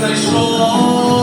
знайшов.